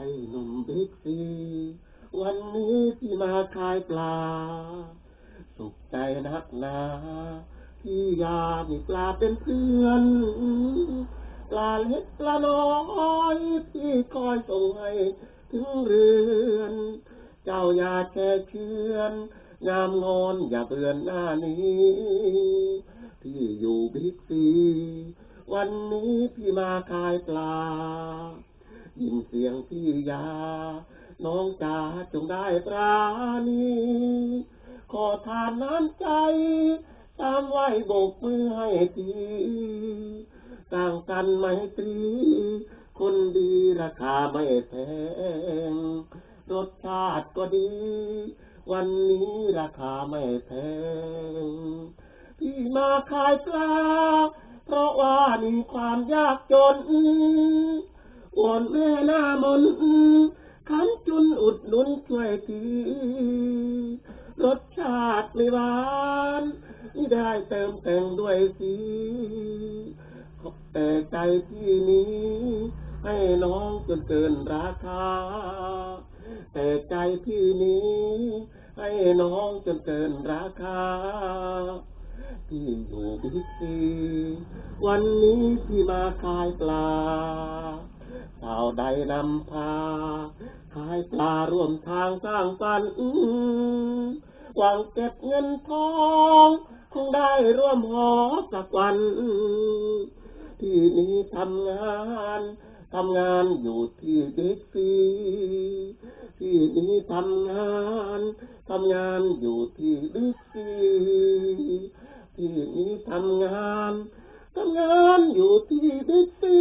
ไอ้หนุ่มบิ๊กซีวันนี้ที่มาขายปลา สุขใจนักหนาที่อยากมีปลาเป็นเพื่อน ปลาเล็กปลาน้อยที่คอยส่งให้ถึงเรือน เจ้าอย่าแค่เชื่อนงามงอนอย่าเบือนหน้านี้ที่อยู่บิ๊กซี วันนี้พี่มาขายปลา ยินเสียงพี่ยา น้องจ๋าจงได้ปราณีขอทานน้ำใจ ตามไหวโบกมือให้ทีต่างกันไมตรี คนดีราคาไม่แพง รสชาติก็ดี วันนี้ราคาไม่แพงที่มาขายปลา เพราะว่ามีความยากจน วอนแม่หน้ามนต์ขันจุนอุดหนุนช่วยทีรสชาติไม่หวานไม่ได้เติมแต่งด้วยสีแต่ใจที่นี้ ให้น้องจนเกินราคา แต่ใจพี่นี้ ให้น้องจนเกินราคาที่อยู่บิ๊กซีวันนี้ที่มาขายปลา สาวใดนำพาขายปลาร่วมทางสร้างฝันหวังเก็บเงินทองคงได้ร่วมหอสักวัน ที่นี้ทำงานทำงานอยู่ที่บิ๊กซีที่นี้ทำงานทำงานอยู่ที่บิ๊กซีที่นี้ทำงานทำงานอยู่ที่บิ๊กซี